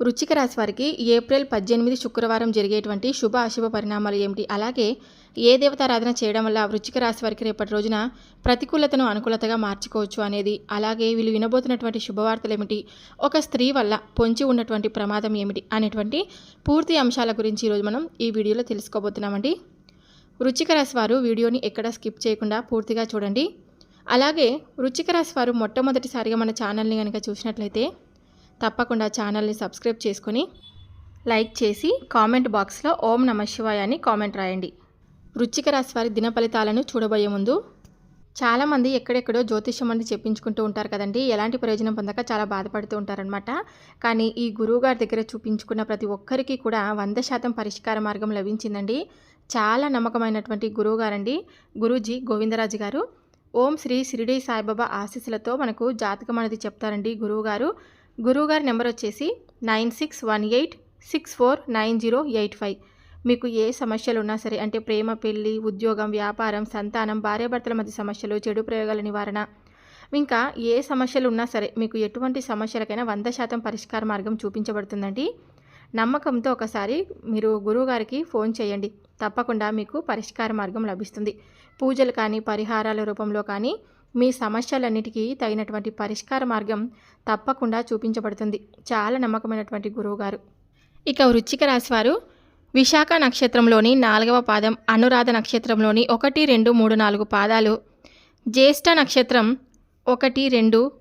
వృచ్చిక రాశి వారికి ఏప్రిల్ పద్దెనిమిది శుక్రవారం జరిగేటువంటి శుభ అశుభ పరిణామాలు ఏమిటి? అలాగే ఏ దేవతారాధన చేయడం వల్ల వృచ్చిక రాశి వారికి రేపటి రోజున ప్రతికూలతను అనుకూలతగా మార్చుకోవచ్చు అనేది అలాగే వీళ్ళు వినబోతున్నటువంటి శుభవార్తలు ఏమిటి? ఒక స్త్రీ వల్ల పొంచి ఉన్నటువంటి ప్రమాదం ఏమిటి? అనేటువంటి పూర్తి అంశాల గురించి ఈరోజు మనం ఈ వీడియోలో తెలుసుకోబోతున్నామండి. వృచ్చిక రాశి వారు వీడియోని ఎక్కడ స్కిప్ చేయకుండా పూర్తిగా చూడండి. అలాగే వృచ్చిక రాశి వారు మొట్టమొదటిసారిగా మన ఛానల్ని కనుక చూసినట్లయితే తప్పకుండా ఛానల్ని సబ్స్క్రైబ్ చేసుకొని లైక్ చేసి కామెంట్ బాక్స్లో ఓం నమ శివాయ అని కామెంట్ రాయండి. వృచ్చిక రాశి వారి దిన ఫలితాలను చూడబోయే ముందు చాలామంది ఎక్కడెక్కడో జ్యోతిష్యం అని చెప్పించుకుంటూ ఉంటారు కదండి. ఎలాంటి ప్రయోజనం పొందక చాలా బాధపడుతూ ఉంటారనమాట కానీ ఈ గురువుగారి దగ్గర చూపించుకున్న ప్రతి ఒక్కరికి కూడా వంద శాతం పరిష్కార మార్గం లభించిందండి. చాలా నమ్మకమైనటువంటి గురువుగారండి. గురూజీ గోవిందరాజు గారు. ఓం శ్రీ షిరిడి సాయిబాబా ఆశీస్సులతో మనకు జాతకం అనేది చెప్తారండి గురువుగారు. గురువుగారి నెంబర్ వచ్చేసి nine six one eight six four nine zero eight five. మీకు ఏ సమస్యలు ఉన్నా సరే అంటే ప్రేమ పెళ్ళి ఉద్యోగం వ్యాపారం సంతానం భార్యాభర్తల మధ్య సమస్యలు చెడు ప్రయోగాల నివారణ ఇంకా ఏ సమస్యలు ఉన్నా సరే మీకు ఎటువంటి సమస్యలకైనా వంద శాతం పరిష్కార మార్గం చూపించబడుతుందండి. నమ్మకంతో ఒకసారి మీరు గురువుగారికి ఫోన్ చేయండి. తప్పకుండా మీకు పరిష్కార మార్గం లభిస్తుంది. పూజలు కానీ పరిహారాల రూపంలో కానీ మీ సమస్యలన్నిటికీ తగినటువంటి పరిష్కార మార్గం తప్పకుండా చూపించబడుతుంది. చాలా నమ్మకమైనటువంటి గురువుగారు. ఇక వృచ్చిక రాశివారు విశాఖ నక్షత్రంలోని నాలుగవ పాదం అనురాధ నక్షత్రంలోని ఒకటి రెండు మూడు నాలుగు పాదాలు జ్యేష్ఠ నక్షత్రం ఒకటి రెండు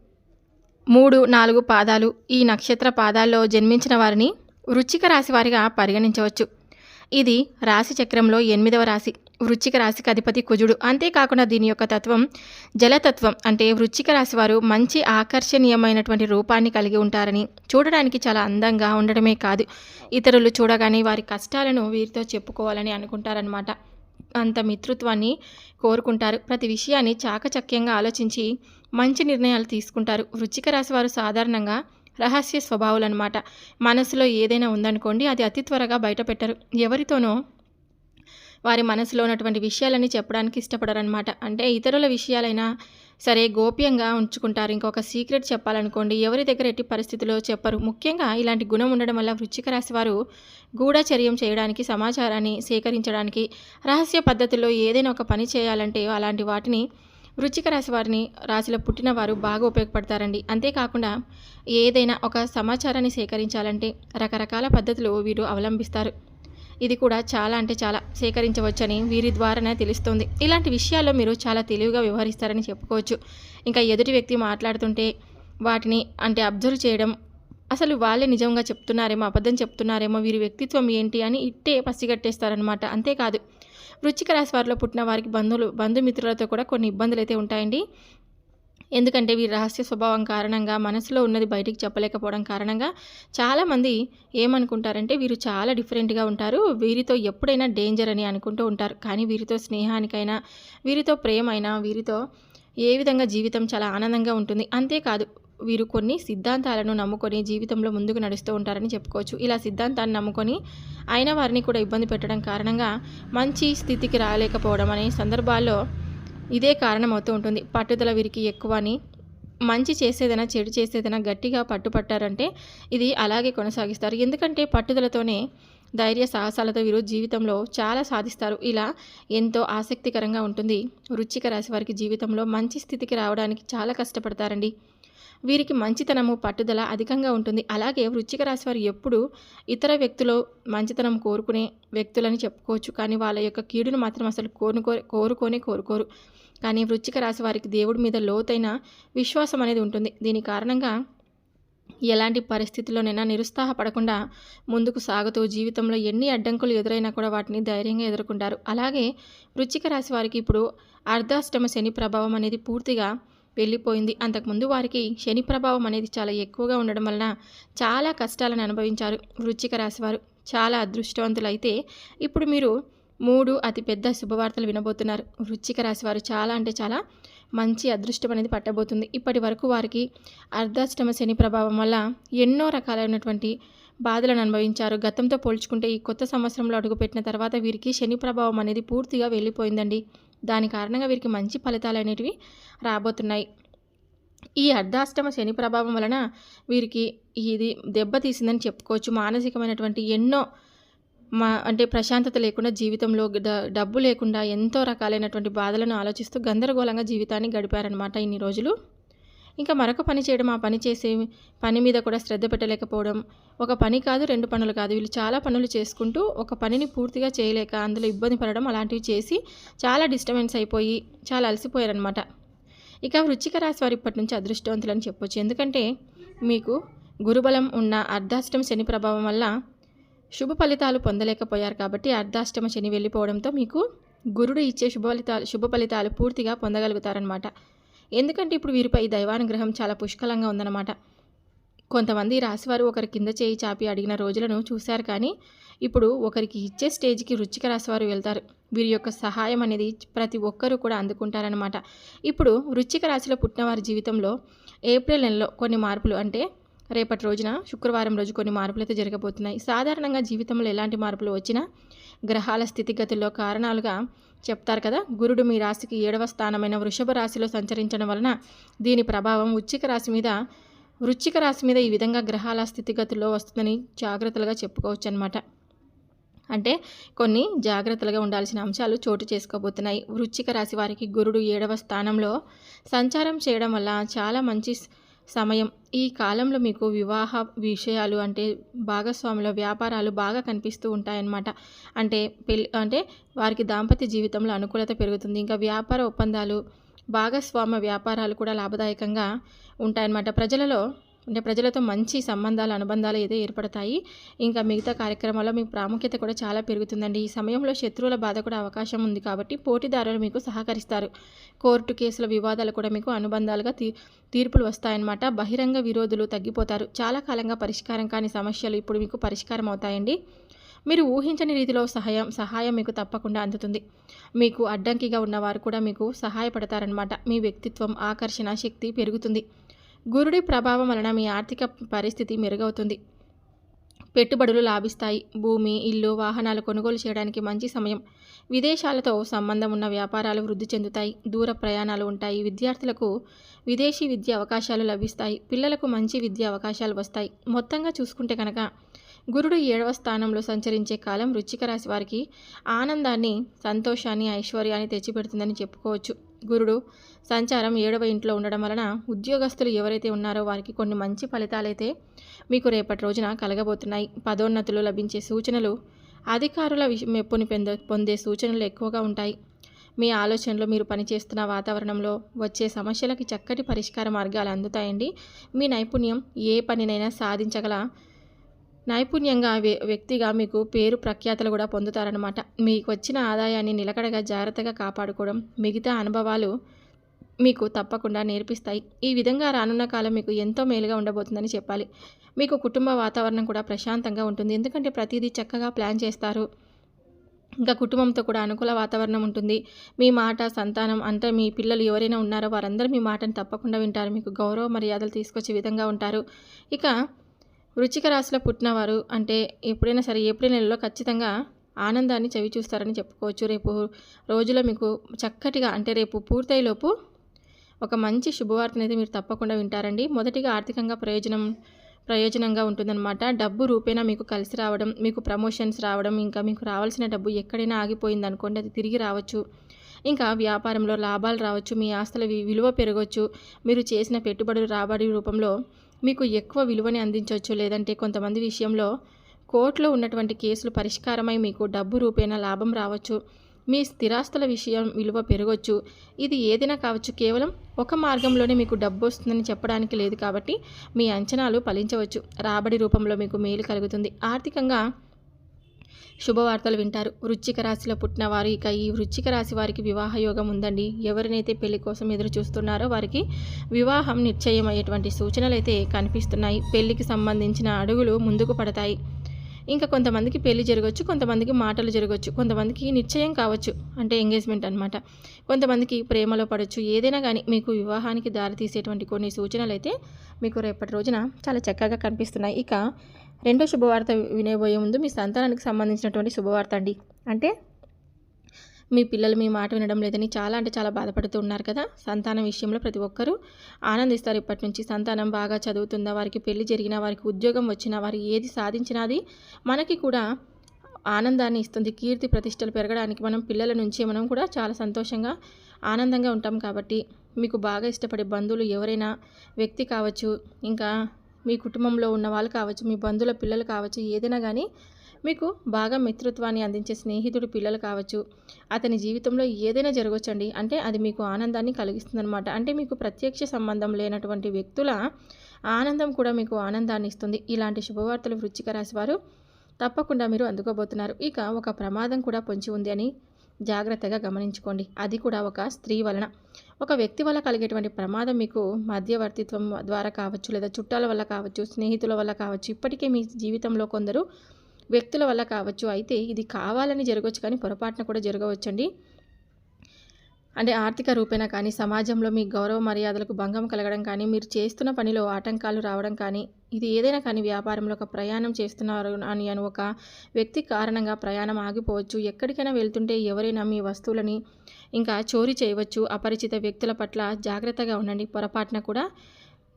మూడు నాలుగు పాదాలు ఈ నక్షత్ర పాదాల్లో జన్మించిన వారిని వృచ్చిక రాశి వారిగా పరిగణించవచ్చు. ఇది రాశి చక్రంలో ఎనిమిదవ రాశి. వృచ్చిక రాశికి అధిపతి కుజుడు. అంతేకాకుండా దీని యొక్క తత్వం జలతత్వం. అంటే వృచ్చిక రాశి వారు మంచి ఆకర్షణీయమైనటువంటి రూపాన్ని కలిగి ఉంటారని చూడడానికి చాలా అందంగా ఉండడమే కాదు. ఇతరులు చూడగానే వారి కష్టాలను వీరితో చెప్పుకోవాలని అనుకుంటారనమాట అంత మిత్రుత్వాన్ని కోరుకుంటారు. ప్రతి విషయాన్ని చాకచక్యంగా ఆలోచించి మంచి నిర్ణయాలు తీసుకుంటారు. వృచ్చిక రాశి వారు సాధారణంగా రహస్య స్వభావాలు అనమాట మనసులో ఏదైనా ఉందనుకోండి అది అతి త్వరగా బయట పెట్టరు ఎవరితోనో వారి మనసులో ఉన్నటువంటి విషయాలని చెప్పడానికి ఇష్టపడరనమాట అంటే ఇతరుల విషయాలైనా సరే గోప్యంగా ఉంచుకుంటారు. ఇంకొక సీక్రెట్ చెప్పాలనుకోండి ఎవరి దగ్గర ఎట్టి పరిస్థితుల్లో చెప్పరు. ముఖ్యంగా ఇలాంటి గుణం ఉండడం వల్ల వృచ్చిక రాశి వారు గూఢచర్యం చేయడానికి సమాచారాన్ని సేకరించడానికి రహస్య పద్ధతుల్లో ఏదైనా ఒక పని చేయాలంటే అలాంటి వాటిని వృచ్చిక రాశి వారిని రాశిలో పుట్టిన వారు బాగా ఉపయోగపడతారండి. అంతేకాకుండా ఏదైనా ఒక సమాచారాన్ని సేకరించాలంటే రకరకాల పద్ధతులు వీరు అవలంబిస్తారు. ఇది కూడా చాలా అంటే చాలా సేకరించవచ్చని వీరి ద్వారానే తెలుస్తుంది. ఇలాంటి విషయాల్లో మీరు చాలా తెలివిగా వ్యవహరిస్తారని చెప్పుకోవచ్చు. ఇంకా ఎదుటి వ్యక్తి మాట్లాడుతుంటే వాటిని అంటే అబ్జర్వ్ చేయడం అసలు వాళ్ళే నిజంగా చెప్తున్నారేమో అబద్ధం చెప్తున్నారేమో వీరి వ్యక్తిత్వం ఏంటి అని ఇట్టే పసిగట్టేస్తారనమాట అంతేకాదు వృచ్చిక రాశి వారిలో పుట్టిన వారికి బంధువులు బంధుమిత్రులతో కూడా కొన్ని ఇబ్బందులు అయితే ఉంటాయండి. ఎందుకంటే వీరి రహస్య స్వభావం కారణంగా మనసులో ఉన్నది బయటికి చెప్పలేకపోవడం కారణంగా చాలామంది ఏమనుకుంటారంటే వీరు చాలా డిఫరెంట్గా ఉంటారు. వీరితో ఎప్పుడైనా డేంజర్ అని అనుకుంటూ ఉంటారు. కానీ వీరితో స్నేహానికైనా వీరితో ప్రేమైనా వీరితో ఏ విధంగా జీవితం చాలా ఆనందంగా ఉంటుంది. అంతేకాదు వీరు కొన్ని సిద్ధాంతాలను నమ్ముకొని జీవితంలో ముందుకు నడుస్తూ ఉంటారని చెప్పుకోవచ్చు. ఇలా సిద్ధాంతాన్ని నమ్ముకొని అయిన వారిని కూడా ఇబ్బంది పెట్టడం కారణంగా మంచి స్థితికి రాలేకపోవడం అనే సందర్భాల్లో ఇదే కారణం అవుతూ ఉంటుంది. పట్టుదల వీరికి ఎక్కువ అని మంచి చేసేదైనా చెడు చేసేదైనా గట్టిగా పట్టుపట్టారంటే ఇది అలాగే కొనసాగిస్తారు. ఎందుకంటే పట్టుదలతోనే ధైర్య సాహసాలతో వీరు జీవితంలో చాలా సాధిస్తారు. ఇలా ఎంతో ఆసక్తికరంగా ఉంటుంది. వృచ్చిక రాశి వారికి జీవితంలో మంచి స్థితికి రావడానికి చాలా కష్టపడతారండి. వీరికి మంచితనము పట్టుదల అధికంగా ఉంటుంది. అలాగే వృచ్చిక రాశి వారు ఎప్పుడు ఇతర వ్యక్తులు మంచితనం కోరుకునే వ్యక్తులని చెప్పుకోవచ్చు. కానీ వాళ్ళ యొక్క కీడును మాత్రం అసలు కోరుకో కోరుకోనే కోరుకోరు. కానీ వృచ్చిక రాశి వారికి దేవుడి మీద లోతైన విశ్వాసం అనేది ఉంటుంది. దీని కారణంగా ఎలాంటి పరిస్థితుల్లోనైనా నిరుత్సాహపడకుండా ముందుకు సాగుతూ జీవితంలో ఎన్ని అడ్డంకులు ఎదురైనా కూడా వాటిని ధైర్యంగా ఎదుర్కొంటారు. అలాగే వృచ్చిక రాశి వారికి ఇప్పుడు అర్ధాష్టమ శని ప్రభావం అనేది పూర్తిగా వెళ్ళిపోయింది. అంతకుముందు వారికి శని ప్రభావం అనేది చాలా ఎక్కువగా ఉండడం వలన చాలా కష్టాలను అనుభవించారు వృచ్చిక రాశివారు. చాలా అదృష్టవంతులైతే ఇప్పుడు మీరు మూడు అతిపెద్ద శుభవార్తలు వినబోతున్నారు. వృచ్చిక రాశివారు చాలా అంటే చాలా మంచి అదృష్టం అనేది పట్టబోతుంది. ఇప్పటి వరకు వారికి అర్ధాష్టమ శని ప్రభావం వల్ల ఎన్నో రకాలైనటువంటి బాధలను అనుభవించారు. గతంతో పోల్చుకుంటే ఈ కొత్త సంవత్సరంలో అడుగుపెట్టిన తర్వాత వీరికి శని ప్రభావం అనేది పూర్తిగా వెళ్ళిపోయిందండి. దాని కారణంగా వీరికి మంచి ఫలితాలు అనేటివి రాబోతున్నాయి. ఈ అర్ధాష్టమ శని ప్రభావం వలన వీరికి ఇది దెబ్బతీసిందని చెప్పుకోవచ్చు. మానసికమైనటువంటి ఎన్నో మా అంటే ప్రశాంతత లేకుండా జీవితంలో డబ్బు లేకుండా ఎంతో రకాలైనటువంటి బాధలను ఆలోచిస్తూ గందరగోళంగా జీవితాన్ని గడిపారనమాట ఇన్ని రోజులు. ఇంకా మరొక పని చేయడం ఆ పని చేసే పని మీద కూడా శ్రద్ధ పెట్టలేకపోవడం ఒక పని కాదు రెండు పనులు కాదు. వీళ్ళు చాలా పనులు చేసుకుంటూ ఒక పనిని పూర్తిగా చేయలేక అందులో ఇబ్బంది పడడం అలాంటివి చేసి చాలా డిస్టర్బెన్స్ అయిపోయి చాలా అలసిపోయారనమాట ఇక వృచ్చిక రాశి వారు ఇప్పటి నుంచి అదృష్టవంతులని చెప్పొచ్చు. ఎందుకంటే మీకు గురుబలం ఉన్న అర్ధాష్టమ శని ప్రభావం వల్ల శుభ ఫలితాలు పొందలేకపోయారు కాబట్టి అర్ధాష్టమ శని వెళ్ళిపోవడంతో మీకు గురుడు ఇచ్చే శుభ ఫలితాలు శుభ ఫలితాలు పూర్తిగా పొందగలుగుతారనమాట ఎందుకంటే ఇప్పుడు వీరిపై దైవానుగ్రహం చాలా పుష్కలంగా ఉందన్నమాట. కొంతమంది రాశివారు ఒకరి కింద చేయి చాపి అడిగిన రోజులను చూశారు కానీ ఇప్పుడు ఒకరికి ఇచ్చే స్టేజ్కి రుచిక రాశివారు వెళ్తారు. వీరి యొక్క సహాయం అనేది ప్రతి ఒక్కరూ కూడా అందుకుంటారనమాట ఇప్పుడు వృచ్చిక రాశిలో పుట్టిన వారి జీవితంలో ఏప్రిల్ నెలలో కొన్ని మార్పులు అంటే రేపటి రోజున శుక్రవారం రోజు కొన్ని మార్పులు అయితే జరగబోతున్నాయి. సాధారణంగా జీవితంలో ఎలాంటి మార్పులు వచ్చినా గ్రహాల స్థితిగతుల్లో కారణాలుగా చెప్తారు కదా గురుడు మీ రాశికి ఏడవ స్థానమైన వృషభ రాశిలో సంచరించడం వలన దీని ప్రభావం వృచ్చిక రాశి మీద వృచ్చిక రాశి మీద ఈ విధంగా గ్రహాల స్థితిగతుల్లో వస్తుందని జాగ్రత్తలుగా చెప్పుకోవచ్చు అనమాట అంటే కొన్ని జాగ్రత్తలుగా ఉండాల్సిన అంశాలు చోటు చేసుకోబోతున్నాయి. వృచ్చిక రాశి వారికి గురుడు ఏడవ స్థానంలో సంచారం చేయడం వల్ల చాలా మంచి సమయం. ఈ కాలంలో మీకు వివాహ విషయాలు అంటే భాగస్వాముల వ్యాపారాలు బాగా కనిపిస్తూ ఉంటాయన్నమాట. అంటే పెళ్ళి అంటే వారికి దాంపత్య జీవితంలో అనుకూలత పెరుగుతుంది. ఇంకా వ్యాపార ఒప్పందాలు భాగస్వామ్య వ్యాపారాలు కూడా లాభదాయకంగా ఉంటాయన్నమాట. ప్రజలలో అంటే ప్రజలతో మంచి సంబంధాలు అనుబంధాలు అయితే ఏర్పడతాయి. ఇంకా మిగతా కార్యక్రమాల్లో మీ ప్రాముఖ్యత కూడా చాలా పెరుగుతుందండి. ఈ సమయంలో శత్రువుల బాధ కూడా అవకాశం ఉంది కాబట్టి పోటీదారులు మీకు సహకరిస్తారు. కోర్టు కేసుల వివాదాలు కూడా మీకు అనుబంధాలుగా తీ తీర్పులు వస్తాయన్నమాట. బహిరంగ విరోధులు తగ్గిపోతారు. చాలా కాలంగా పరిష్కారం కాని సమస్యలు ఇప్పుడు మీకు పరిష్కారం అవుతాయండి. మీరు ఊహించని రీతిలో సహాయం సహాయం మీకు తప్పకుండా అందుతుంది. మీకు అడ్డంకిగా ఉన్నవారు కూడా మీకు సహాయపడతారనమాట మీ వ్యక్తిత్వం ఆకర్షణ శక్తి పెరుగుతుంది. గురుడి ప్రభావం వలన మీ ఆర్థిక పరిస్థితి మెరుగవుతుంది. పెట్టుబడులు లాభిస్తాయి. భూమి ఇల్లు వాహనాలు కొనుగోలు చేయడానికి మంచి సమయం. విదేశాలతో సంబంధం ఉన్న వ్యాపారాలు వృద్ధి చెందుతాయి. దూర ప్రయాణాలు ఉంటాయి. విద్యార్థులకు విదేశీ విద్య అవకాశాలు లభిస్తాయి. పిల్లలకు మంచి విద్య అవకాశాలు వస్తాయి. మొత్తంగా చూసుకుంటే కనుక గురుడు ఏడవ స్థానంలో సంచరించే కాలం వృచ్చిక రాశి వారికి ఆనందాన్ని సంతోషాన్ని ఐశ్వర్యాన్ని తెచ్చిపెడుతుందని చెప్పుకోవచ్చు. గురుడు సంచారం ఏడవ ఇంట్లో ఉండడం వలన ఉద్యోగస్తులు ఎవరైతే ఉన్నారో వారికి కొన్ని మంచి ఫలితాలైతే మీకు రేపటి రోజున కలగబోతున్నాయి. పదోన్నతులు లభించే సూచనలు అధికారుల మెప్పుని పొంద పొందే సూచనలు ఎక్కువగా ఉంటాయి. మీ ఆలోచనలో మీరు పనిచేస్తున్న వాతావరణంలో వచ్చే సమస్యలకి చక్కటి పరిష్కార మార్గాలు అందుతాయండి. మీ నైపుణ్యం ఏ పనినైనా సాధించగల నైపుణ్యంగా వ్య వ్యక్తిగా మీకు పేరు ప్రఖ్యాతలు కూడా పొందుతారనమాట మీకు వచ్చిన ఆదాయాన్ని నిలకడగా జాగ్రత్తగా కాపాడుకోవడం మిగతా అనుభవాలు మీకు తప్పకుండా నేర్పిస్తాయి. ఈ విధంగా రానున్న కాలం మీకు ఎంతో మేలుగా ఉండబోతుందని చెప్పాలి. మీకు కుటుంబ వాతావరణం కూడా ప్రశాంతంగా ఉంటుంది. ఎందుకంటే ప్రతిదీ చక్కగా ప్లాన్ చేస్తారు. ఇంకా కుటుంబంతో కూడా అనుకూల వాతావరణం ఉంటుంది. మీ మాట సంతానం అంటే మీ పిల్లలు ఎవరైనా ఉన్నారో వారందరూ మీ మాటను తప్పకుండా వింటారు. మీకు గౌరవ మర్యాదలు తీసుకొచ్చే విధంగా ఉంటారు. ఇక వృచ్చిక రాశిలో పుట్టినవారు అంటే ఎప్పుడైనా సరే ఏప్రిల్ నెలలో ఖచ్చితంగా ఆనందాన్ని చవి చూస్తారని చెప్పుకోవచ్చు. రేపు రోజులో మీకు చక్కటిగా అంటే రేపు పూర్తయ్యేలోపు ఒక మంచి శుభవార్తను అయితే మీరు తప్పకుండా వింటారండి. మొదటిగా ఆర్థికంగా ప్రయోజనం ప్రయోజనంగా ఉంటుందన్నమాట. డబ్బు రూపేణా మీకు కలిసి రావడం మీకు ప్రమోషన్స్ రావడం ఇంకా మీకు రావాల్సిన డబ్బు ఎక్కడైనా ఆగిపోయింది అనుకోండి అది తిరిగి రావచ్చు. ఇంకా వ్యాపారంలో లాభాలు రావచ్చు మీ ఆస్తుల వి- విలువ పెరగవచ్చు మీరు చేసిన పెట్టుబడులు రాబడి రూపంలో మీకు ఎక్కువ విలువని అందించవచ్చు లేదంటే కొంతమంది విషయంలో కోర్టులో ఉన్నటువంటి కేసులు పరిష్కారమై మీకు డబ్బు రూపేణా లాభం రావచ్చు. మీ స్థిరాస్తుల విషయం విలువ పెరగవచ్చు ఇది ఏదైనా కావచ్చు కేవలం ఒక మార్గంలోనే మీకు డబ్బు వస్తుందని చెప్పడానికి లేదు కాబట్టి మీ అంచనాలు ఫలించవచ్చు. రాబడి రూపంలో మీకు మేలు కలుగుతుంది. ఆర్థికంగా శుభవార్తలు వింటారు. వృశ్చిక రాశిలో పుట్టిన వారు ఇక ఈ వృశ్చిక రాశి వారికి వివాహ యోగం ఉందండి. ఎవరినైతే పెళ్ళి కోసం ఎదురు చూస్తున్నారో వారికి వివాహం నిశ్చయమయ్యేటువంటి సూచనలు అయితే కనిపిస్తున్నాయి. పెళ్ళికి సంబంధించిన అడుగులు ముందుకు పడతాయి. ఇంకా కొంతమందికి పెళ్ళి జరగవచ్చు కొంతమందికి మాటలు జరగవచ్చు కొంతమందికి నిశ్చయం కావచ్చు అంటే ఎంగేజ్మెంట్ అనమాట కొంతమందికి ప్రేమలో పడవచ్చు ఏదైనా కానీ మీకు వివాహానికి దారి తీసేటువంటి కొన్ని సూచనలు అయితే మీకు రేపటి రోజున చాలా చక్కగా కనిపిస్తున్నాయి. ఇక రెండో శుభవార్త వినేబోయే ముందు మీ సంతానానికి సంబంధించినటువంటి శుభవార్త అండి. అంటే మీ పిల్లలు మీ మాట వినడం లేదని చాలా అంటే చాలా బాధపడుతూ ఉన్నారు కదా. సంతానం విషయంలో ప్రతి ఒక్కరూ ఆనందిస్తారు ఇప్పటి నుంచి. సంతానం బాగా చదువుతుందా వారికి పెళ్ళి జరిగినా వారికి ఉద్యోగం వచ్చినా వారు ఏది సాధించినది మనకి కూడా ఆనందాన్ని ఇస్తుంది. కీర్తి ప్రతిష్టలు పెరగడానికి మనం పిల్లల నుంచే మనం కూడా చాలా సంతోషంగా ఆనందంగా ఉంటాం కాబట్టి మీకు బాగా ఇష్టపడే బంధువులు ఎవరైనా వ్యక్తి కావచ్చు ఇంకా మీ కుటుంబంలో ఉన్న వాళ్ళు కావచ్చు మీ బంధువుల పిల్లలు కావచ్చు ఏదైనా కానీ మీకు బాగా మిత్రత్వాన్ని అందించే స్నేహితుడు పిల్లలు కావచ్చు. అతని జీవితంలో ఏదైనా జరగవచ్చండి అంటే అది మీకు ఆనందాన్ని కలిగిస్తుందనమాట అంటే మీకు ప్రత్యక్ష సంబంధం లేనటువంటి వ్యక్తుల ఆనందం కూడా మీకు ఆనందాన్ని ఇస్తుంది. ఇలాంటి శుభవార్తలు వృచ్చిక రాశి వారు తప్పకుండా మీరు అందుకోబోతున్నారు. ఇక ఒక ప్రమాదం కూడా పొంచి ఉంది అని జాగ్రత్తగా గమనించుకోండి. అది కూడా ఒక స్త్రీ వలన. ఒక వ్యక్తి వల్ల కలిగేటువంటి ప్రమాదం మీకు మధ్యవర్తిత్వం ద్వారా కావచ్చు లేదా చుట్టాల వల్ల కావచ్చు స్నేహితుల వల్ల కావచ్చు ఇప్పటికే మీ జీవితంలో కొందరు వ్యక్తుల వల్ల కావచ్చు. అయితే ఇది కావాలని జరగవచ్చు కానీ పొరపాటున కూడా జరగవచ్చండి. అంటే ఆర్థిక రూపేణా కానీ సమాజంలో మీ గౌరవ మర్యాదలకు భంగం కలగడం కానీ మీరు చేస్తున్న పనిలో ఆటంకాలు రావడం కానీ ఇది ఏదైనా కానీ వ్యాపారంలో ఒక ప్రయాణం చేస్తున్నారు అని అని ఒక వ్యక్తి కారణంగా ప్రయాణం ఆగిపోవచ్చు. ఎక్కడికైనా వెళ్తుంటే ఎవరైనా మీ వస్తువులని ఇంకా చోరీ చేయవచ్చు. అపరిచిత వ్యక్తుల పట్ల జాగ్రత్తగా ఉండండి. పొరపాటున కూడా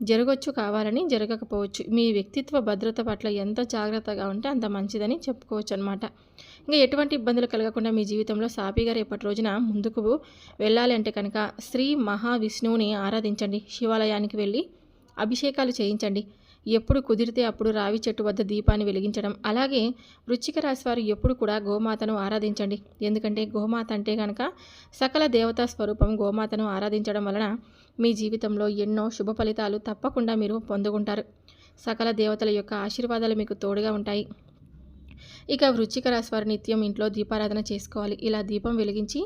జరగొచ్చు కావాలని జరగకపోవచ్చు. మీ వ్యక్తిత్వ భద్రత పట్ల ఎంత జాగ్రత్తగా ఉంటే అంత మంచిదని చెప్పుకోవచ్చు అనమాట ఇంకా ఎటువంటి ఇబ్బందులు కలగకుండా మీ జీవితంలో సాపిగా రేపటి రోజున ముందుకు వెళ్ళాలి అంటే కనుక శ్రీ మహావిష్ణువుని ఆరాధించండి. శివాలయానికి వెళ్ళి అభిషేకాలు చేయించండి. ఎప్పుడు కుదిరితే అప్పుడు రావి చెట్టు వద్ద దీపాన్ని వెలిగించడం. అలాగే వృచ్చిక రాశి వారు ఎప్పుడు కూడా గోమాతను ఆరాధించండి. ఎందుకంటే గోమాత అంటే కనుక సకల దేవతా స్వరూపం గోమాతను ఆరాధించడం వలన మీ జీవితంలో ఎన్నో శుభ ఫలితాలు తప్పకుండా మీరు పొందుకుంటారు. సకల దేవతల యొక్క ఆశీర్వాదాలు మీకు తోడుగా ఉంటాయి. ఇక వృచ్చిక రాశి వారు నిత్యం ఇంట్లో దీపారాధన చేసుకోవాలి. ఇలా దీపం వెలిగించి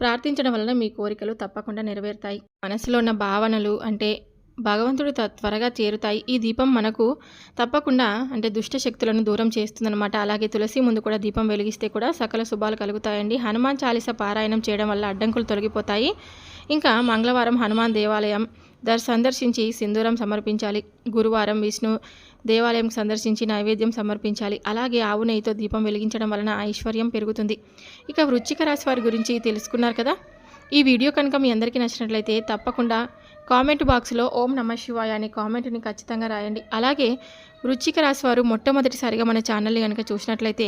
ప్రార్థించడం వలన మీ కోరికలు తప్పకుండా నెరవేరుతాయి. మనసులో ఉన్న భావనలు అంటే భగవంతుడు త్వరగా చేరుతాయి. ఈ దీపం మనకు తప్పకుండా అంటే దుష్ట శక్తులను దూరం చేస్తుందన్నమాట. అలాగే తులసి ముందు కూడా దీపం వెలిగిస్తే కూడా సకల శుభాలు కలుగుతాయండి. హనుమాన్ చాలీస పారాయణం చేయడం వల్ల అడ్డంకులు తొలగిపోతాయి. ఇంకా మంగళవారం హనుమాన్ దేవాలయం దర్ సందర్శించి సింధూరం సమర్పించాలి. గురువారం విష్ణు దేవాలయం సందర్శించి నైవేద్యం సమర్పించాలి. అలాగే ఆవు నెయ్యితో దీపం వెలిగించడం వలన ఐశ్వర్యం పెరుగుతుంది. ఇక వృచ్చిక రాశి వారి గురించి తెలుసుకున్నారు కదా? ఈ వీడియో కనుక మీ అందరికీ నచ్చినట్లయితే తప్పకుండా కామెంట్ బాక్స్లో ఓం నమ శివాయ అనే కామెంట్ని ఖచ్చితంగా రాయండి. అలాగే వృచ్చిక రాశి వారు మొట్టమొదటిసారిగా మన ఛానల్ని కనుక చూసినట్లయితే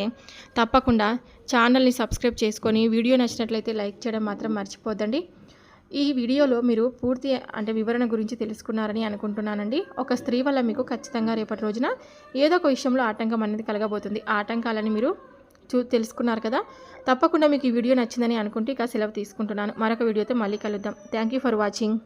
తప్పకుండా ఛానల్ని సబ్స్క్రైబ్ చేసుకొని వీడియో నచ్చినట్లయితే లైక్ చేయడం మాత్రం మర్చిపోద్దండి. ఈ వీడియోలో మీరు పూర్తి అంటే వివరణ గురించి తెలుసుకున్నారని అనుకుంటున్నానండి. ఒక స్త్రీ వల్ల మీకు ఖచ్చితంగా రేపటి రోజున ఏదో ఒక విషయంలో ఆటంకం అనేది కలగబోతుంది. ఆ ఆటంకాలని మీరు చూ తెలుసుకున్నారు కదా. తప్పకుండా మీకు ఈ వీడియో నచ్చిందని అనుకుంటే ఇక సెలవు తీసుకుంటున్నాను. మరొక వీడియోతో మళ్ళీ కలుద్దాం. Thank you for watching.